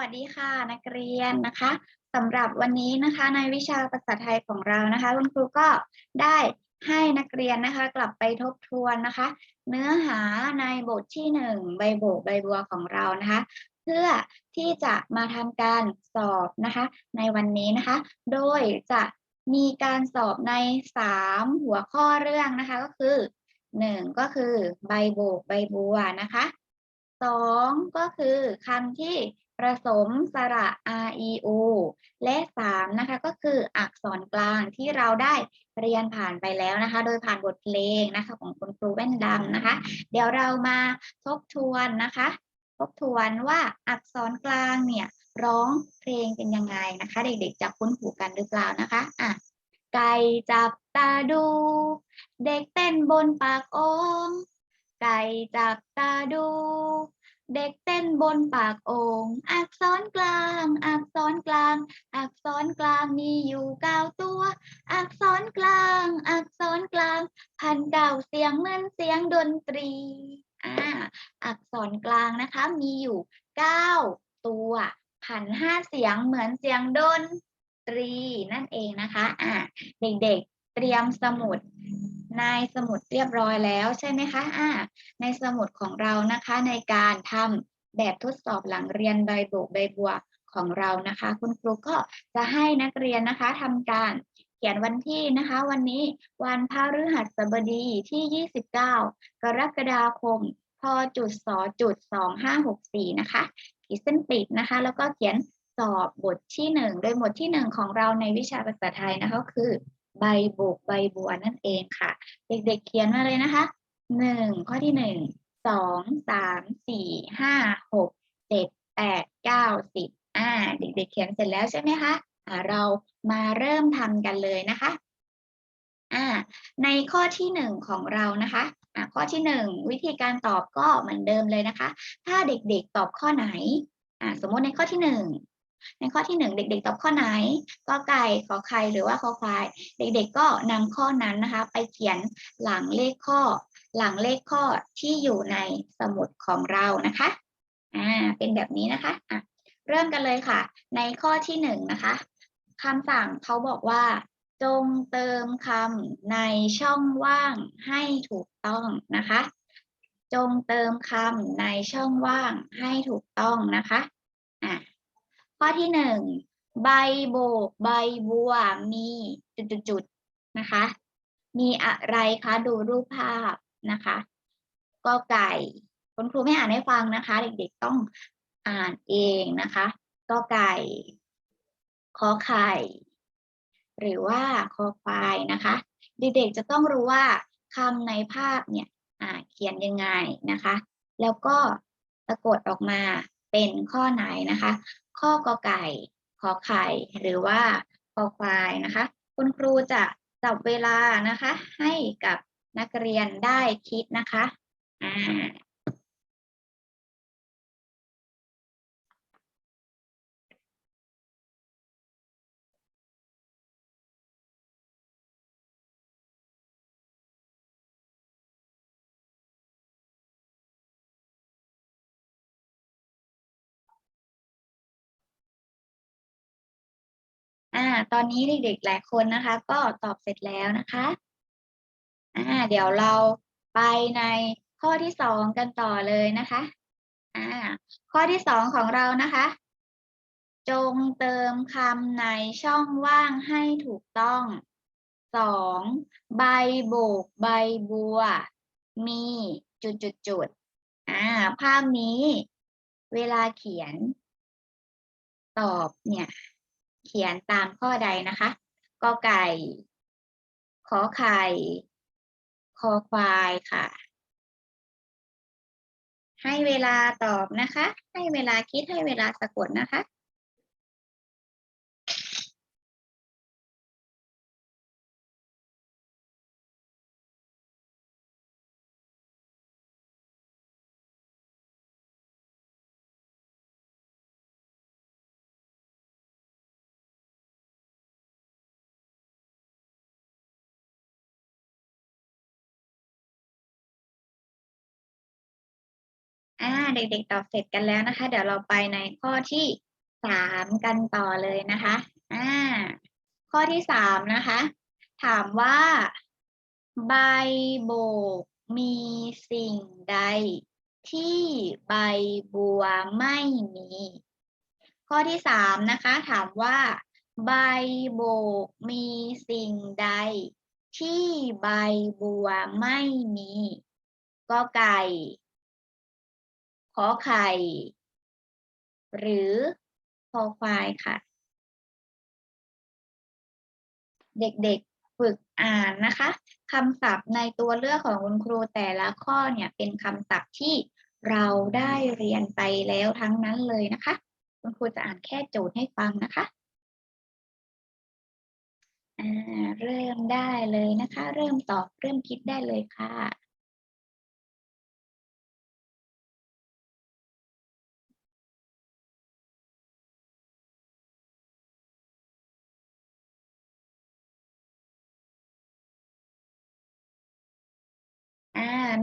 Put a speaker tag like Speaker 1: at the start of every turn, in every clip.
Speaker 1: วัสดีค่ะนักเรียนนะคะสำหรับวันนี้นะคะในวิชาภาษาไทยของเรานะคะ คุณครูก็ได้ให้นักเรียนนะคะ กลับไปทบทวนนะคะ เนื้อหาในบทที่หนึ่งใบโบกใบบัวของเรานะคะ เพื่อที่จะมาทำการสอบนะคะ ในวันนี้นะคะ โดยจะมีการสอบในสามหัวข้อเรื่องนะคะก็คือหนึ่งก็คือใบโบกใบบัวนะคะสองก็คือคำที่ ผสมสระ r e o และสามนะคะ ก็คืออักษรกลางที่เราได้เรียนผ่านไปแล้วนะคะ โดยผ่านบทเพลงนะคะของคุณครูแว่นดำนะคะ เดี๋ยวเรามาทบทวนนะคะ ทบทวนว่าอักษรกลางเนี่ยร้องเพลงเป็นยังไงนะคะ เด็กๆจะคุ้นหูกันหรือเปล่านะคะอะไก่จับตาดู เด็กเต้นบนปากโอ่งไก่จับตาดู เด็กเต้นบนปากโอ่งอักษรกลาง อักษรกลาง อักษรกลางมีอยู่เก้าตัว อักษรกลาง อักษรกลาง พันเก้าเสียงเหมือนเสียงดนตรีอ่าอักษรกลางนะคะมีอยู่เก้าตัวพันห้าเสียงเหมือนเสียงดนตรีนั่นเองนะคะอ่าเด็กๆเตรียมสมุด ในสมุดเรียบร้อยแล้วใช่ไหมคะอ่าในสมุดของเรานะคะในการทำแบบทดสอบหลังเรียนใบโบกใบบัวของเรานะคะ คุณครูก็จะให้นักเรียนนะคะทำการเขียนวันที่นะคะ วันนี้วันพฤหัสบดีที่ 29 กรกฎาคมพจุดสจุดสองห้าหกสี่นะคะขีดเส้นปิดนะคะ แล้วก็เขียนสอบบทที่หนึ่งโดยบทที่หนึ่งของเราในวิชาภาษาไทยนะคะคือ ใบโบกใบบัวนั่นเองค่ะ เด็กๆเขียนมาเลยนะคะหนึ่งข้อที่หนึ่งสองสามสี่ห้าหกเจ็ดแปดเก้าสิบอ่า เด็กๆเขียนเสร็จแล้วใช่ไหมคะอ่าเรามาเริ่มทำกันเลยนะคะอ่าในข้อที่หนึ่งของเรานะคะอ่าข้อที่หนึ่งวิธีการตอบก็เหมือนเดิมเลยนะคะ ถ้าเด็กๆตอบข้อไหนอ่าสมมติในข้อที่หนึ่ง ในข้อที่หนึ่งเด็ก ๆ ตอบข้อไหนก็ไก่ขอไข่หรือว่าขอควาย เด็ก ๆ ก็นำข้อนั้นนะคะ ไปเขียนหลังเลขข้อ หลังเลขข้อที่อยู่ในสมุดของเรานะคะอ่าเป็นแบบนี้นะคะอะเริ่มกันเลยค่ะ ในข้อที่หนึ่งนะคะคำสั่งเขาบอกว่า จงเติมคำในช่องว่างให้ถูกต้องนะคะ จงเติมคำในช่องว่างให้ถูกต้องนะคะอะ ข้อที่หนึ่งใบโบก ใบบัวมีจุดๆนะคะ มีอะไรคะ ดูรูปภาพนะคะกอไก่คุณครูไม่อ่านให้ฟังนะคะ เด็กๆต้องอ่านเองนะคะกอไก่ขอไข่ หรือว่าคอควายนะคะ เด็กๆจะต้องรู้ว่าคำในภาพเนี่ยอ่าเขียนยังไงนะคะ แล้วก็สะกดออกมาเป็นข้อไหนนะคะ ข้อกอไก่ขอไข่หรือว่าคอควายนะคะ คุณครูจะจับเวลานะคะ ให้กับนักเรียนได้คิดนะคะอ่า ตอนนี้เด็กๆหลายคนนะคะ ก็ตอบเสร็จแล้วนะคะอ่าเดี๋ยวเราไปในข้อที่สองกันต่อเลยนะคะอ่าข้อที่สองของเรานะคะ จงเติมคำในช่องว่างให้ถูกต้องสองใบโบกใบบัว มีจุดจุดจุดอ่าภาพนี้เวลาเขียนตอบเนี่ย เขียนตามข้อใดนะคะกอไก่ขอไข่คอควายค่ะ ให้เวลาตอบนะคะ ให้เวลาคิดให้เวลาสะกดนะคะ อ่าเด็กๆตอบเสร็จกันแล้วนะคะ เดี๋ยวเราไปในข้อที่สามกันต่อเลยนะคะอ่าข้อที่สามนะคะ ถามว่า ใบโบกมีสิ่งใด ที่ใบบัวไม่มี ข้อที่สามนะคะ ถามว่า ใบโบกมีสิ่งใด ที่ใบบัวไม่มี ก็ไก่ ขอไข่ หรือคอควายค่ะ เด็กๆฝึกอ่านนะคะคำศัพท์ในตัวเลือกของคุณครูแต่ละข้อเนี่ยเป็นคำศัพท์ที่เราได้เรียนไปแล้วทั้งนั้นเลยนะคะ คุณครูจะอ่านแค่โจทย์ให้ฟังนะคะเริ่มได้เลยนะคะ เริ่มตอบเริ่มคิดได้เลยค่ะ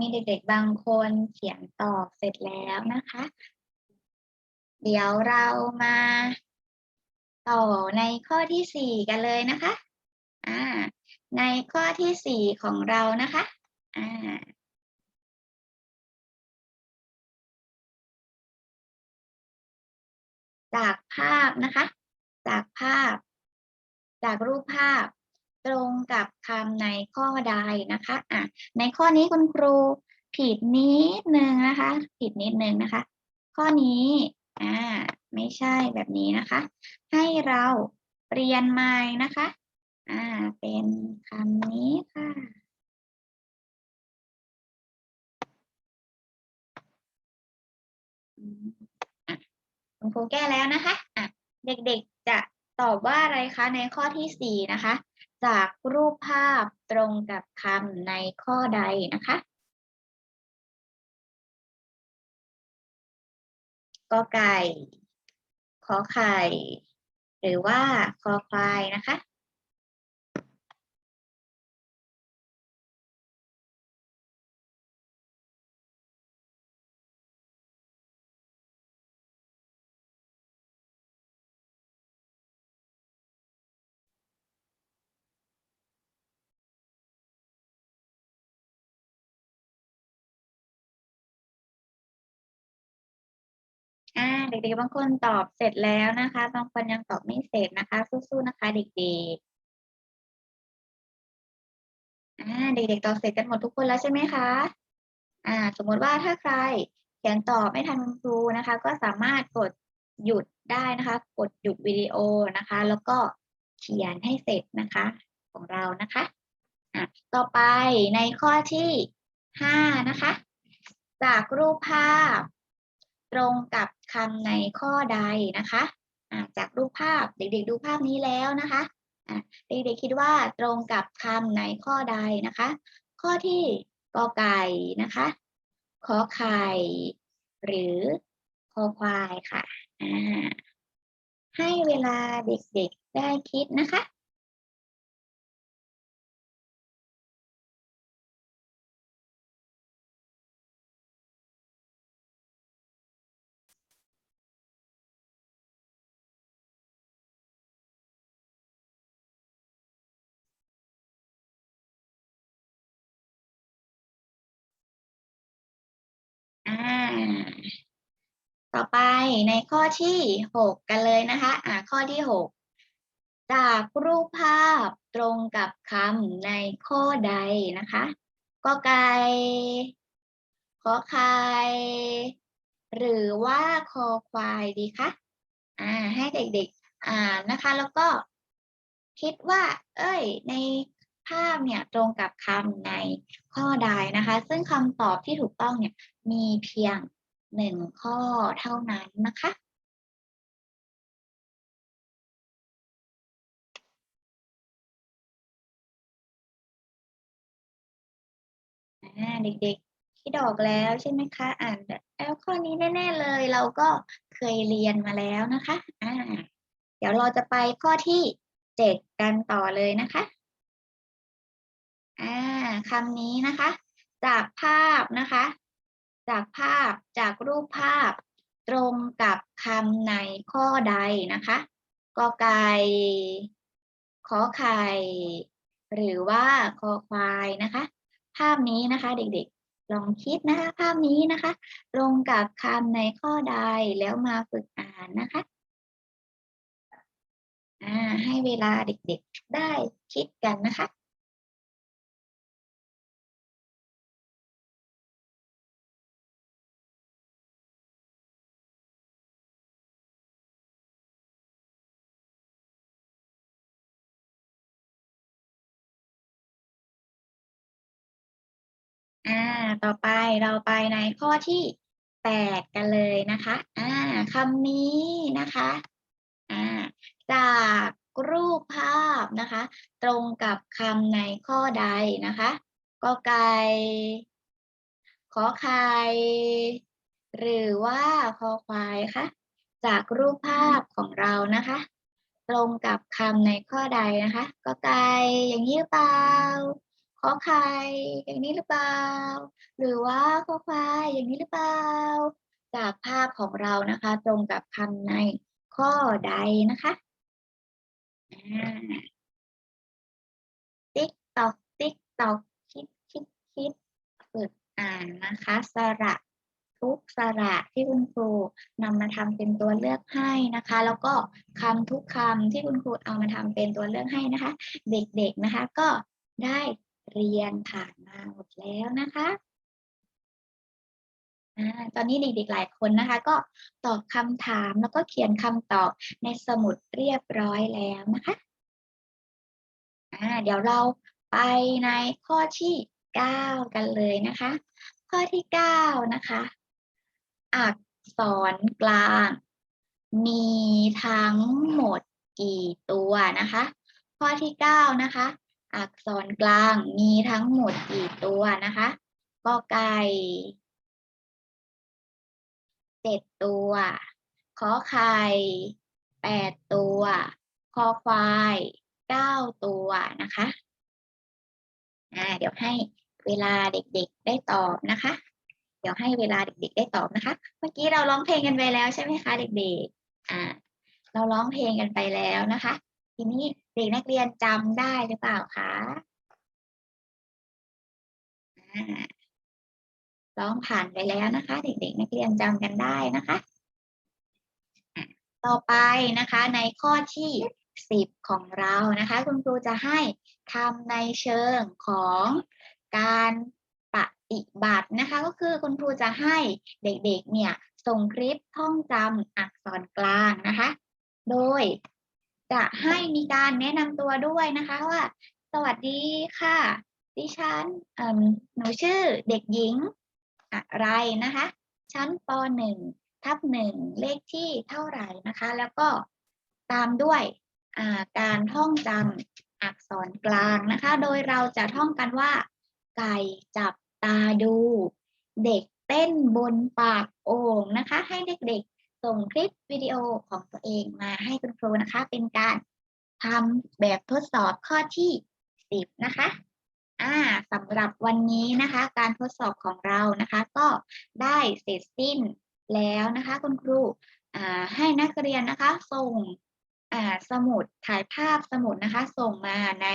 Speaker 1: มีเด็กๆบางคนเขียนตอบเสร็จแล้วนะคะ เดี๋ยวเรามาต่อในข้อที่สี่กันเลยนะคะอ่าในข้อที่สี่ของเรานะคะอ่าจากภาพนะคะ จากภาพ จากรูปภาพ ตรงกับคำในข้อใดนะคะอะในข้อนี้คุณครูผิดนิดนึงนะคะ ผิดนิดนึงนะคะ ข้อนี้อ่าไม่ใช่แบบนี้นะคะ ให้เราเปลี่ยนใหม่นะคะอ่าเป็นคำนี้ค่ะคุณครูแก้แล้วนะคะอะเด็กๆจะตอบว่าอะไรคะในข้อที่สี่นะคะ จากรูปภาพตรงกับคำในข้อใดนะคะกอไก่ ขอไข่ หรือว่าคอควายนะคะ อ่าเด็กๆบางคนตอบเสร็จแล้วนะคะ บางคนยังตอบไม่เสร็จนะคะ สู้ๆนะคะ เด็กๆอ่าเด็กๆตอบเสร็จกันหมดทุกคนแล้วใช่ไหมคะอ่า สมมติว่าถ้าใครเขียนตอบไม่ทันครูนะคะ ก็สามารถกดหยุดได้นะคะ กดหยุดวิดีโอนะคะ แล้วก็เขียนให้เสร็จนะคะ ของเรานะคะอะต่อไปในข้อที่ห้านะคะ จากรูปภาพ ตรงกับคำในข้อใดนะคะจากรูปภาพเด็กๆ ดูภาพนี้แล้วนะคะเด็กๆคิดว่าตรงกับคำในข้อใดนะคะ ข้อที่กอไก่นะคะขอไข่หรือคอควายค่ะให้เวลาเด็กๆได้คิดนะคะ ต่อไปในข้อที่หกกันเลยนะคะอ่าข้อที่หกจากรูปภาพตรงกับคำในข้อใดนะคะก็ไก่ขอไข่หรือว่าคอควายดีคะอ่าให้เด็กๆอ่านนะคะ แล้วก็คิดว่า เอ้ย ในภาพเนี่ยตรงกับคำในข้อใดนะคะ ซึ่งคำตอบที่ถูกต้องเนี่ยมีเพียง หนึ่งข้อเท่านั้นนะคะอ่าเด็กๆคิดออกแล้วใช่ไหมคะ อ่านแล้วข้อนี้แน่ ๆเลย เราก็เคยเรียนมาแล้วนะคะอ่าเดี๋ยวเราจะไปข้อที่เจ็ดกันต่อเลยนะคะอ่าคำนี้นะคะ จากภาพนะคะ จากภาพจากรูปภาพตรงกับคำในข้อใดนะคะกอไก่ขอไข่หรือว่าคอควายนะคะ ภาพนี้นะคะเด็กๆ ลองคิดนะคะภาพนี้นะคะ ตรงกับคำในข้อใดแล้วมาฝึกอ่านนะคะอ่าให้เวลาเด็กๆ ได้คิดกันนะคะ ต่อไปเราไปในข้อที่แปดกันเลยนะคะอ่าคำนี้นะคะอ่าจากรูปภาพนะคะ ตรงกับคำในข้อใดนะคะกอไก่ขอไข่หรือว่าคอควายคะจากรูปภาพของเรานะคะ ตรงกับคำในข้อใดนะคะกอไก่อย่างนี้เปล่า ขอไข่อย่างนี้หรือเปล่า หรือว่าขอควายอย่างนี้หรือเปล่า จากภาพของเรานะคะ ตรงกับคำในข้อใดนะคะติ๊กตอกติ๊กตอกคิดคิดคิดฝึกอ่านนะคะ สระทุกสระที่คุณครูนำมาทำเป็นตัวเลือกให้นะคะ แล้วก็คำทุกคำที่คุณครูเอามาทำเป็นตัวเลือกให้นะคะ เด็กๆนะคะ ก็ได้ เรียนผ่านมาหมดแล้วนะคะตอนนี้เด็กๆหลายคนนะคะ ก็ตอบคำถามแล้วก็เขียนคำตอบในสมุดเรียบร้อยแล้วนะคะเดี๋ยวเราไปในข้อที่เก้ากันเลยนะคะ ข้อที่เก้านะคะ อักษรกลาง มีทั้งหมดกี่ตัวนะคะ ข้อที่เก้านะคะ อักษรกลางมีทั้งหมดกี่ตัวนะคะกอไก่เจ็ดตัวขอไข่แปดตัวคอควายเก้าตัวนะคะอ่าเดี๋ยวให้เวลาเด็กๆได้ตอบนะคะ เดี๋ยวให้เวลาเด็ก ๆ ได้ตอบนะคะ เมื่อกี้เราร้องเพลงกันไปแล้วใช่ไหมคะเด็กๆอ่าเราร้องเพลงกันไปแล้วนะคะ ทีนี้ ด็กนักเรียนจำได้หรือเปล่าคะร้องผ่านไปแล้วนะคะ เด็กๆนักเรียนจำกันได้นะคะ ต่อไปนะคะในข้อที่สิบของเรานะคะ คุณครูจะให้ทำในเชิงของการปฏิบัตินะคะ ก็คือคุณครูจะให้เด็กๆเนี่ยส่งคลิปท่องจำอักษรกลางนะคะ โดย จะให้มีการแนะนำตัวด้วยนะคะว่า สวัสดีค่ะ ดิฉันหนูชื่อเด็กหญิงอะไรนะคะ ชั้นป .1 ทับหนึ่งเลขที่เท่าไหร่นะคะ แล้วก็ตามด้วยการท่องจำอักษรกลางนะคะ โดยเราจะท่องกันว่า ไก่จับตาดู เด็กเต้นบนปากโอ่งนะคะ ให้เด็กๆ ส่งคลิปวิดีโอของตัวเองมาให้คุณครูนะคะ เป็นการทำแบบทดสอบข้อที่10นะคะอ่าสำหรับวันนี้นะคะ การทดสอบของเรานะคะ ก็ได้เสร็จสิ้นแล้วนะคะ คุณครูอ่าให้นักเรียนนะคะ ส่งอ่าสมุดถ่ายภาพสมุดนะคะ ส่งมาใน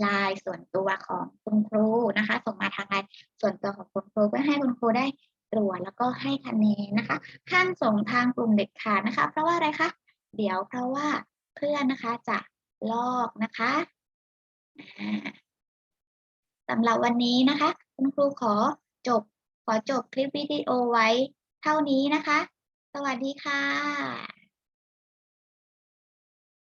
Speaker 1: ไลน์ส่วนตัวของคุณครูนะคะ ส่งมาทางไลน์ส่วนตัวของคุณครูเพื่อให้คุณครูได้ ตรวจแล้วก็ให้คะแนนนะคะ ห้ามส่งทางกลุ่มเด็กขาดนะคะ เพราะว่าอะไรคะเดี๋ยวเพราะว่าเพื่อนนะคะจะลอกนะคะสำหรับวันนี้นะคะ คุณครูขอจบขอจบคลิปวิดีโอไว้เท่านี้นะคะ สวัสดีค่ะ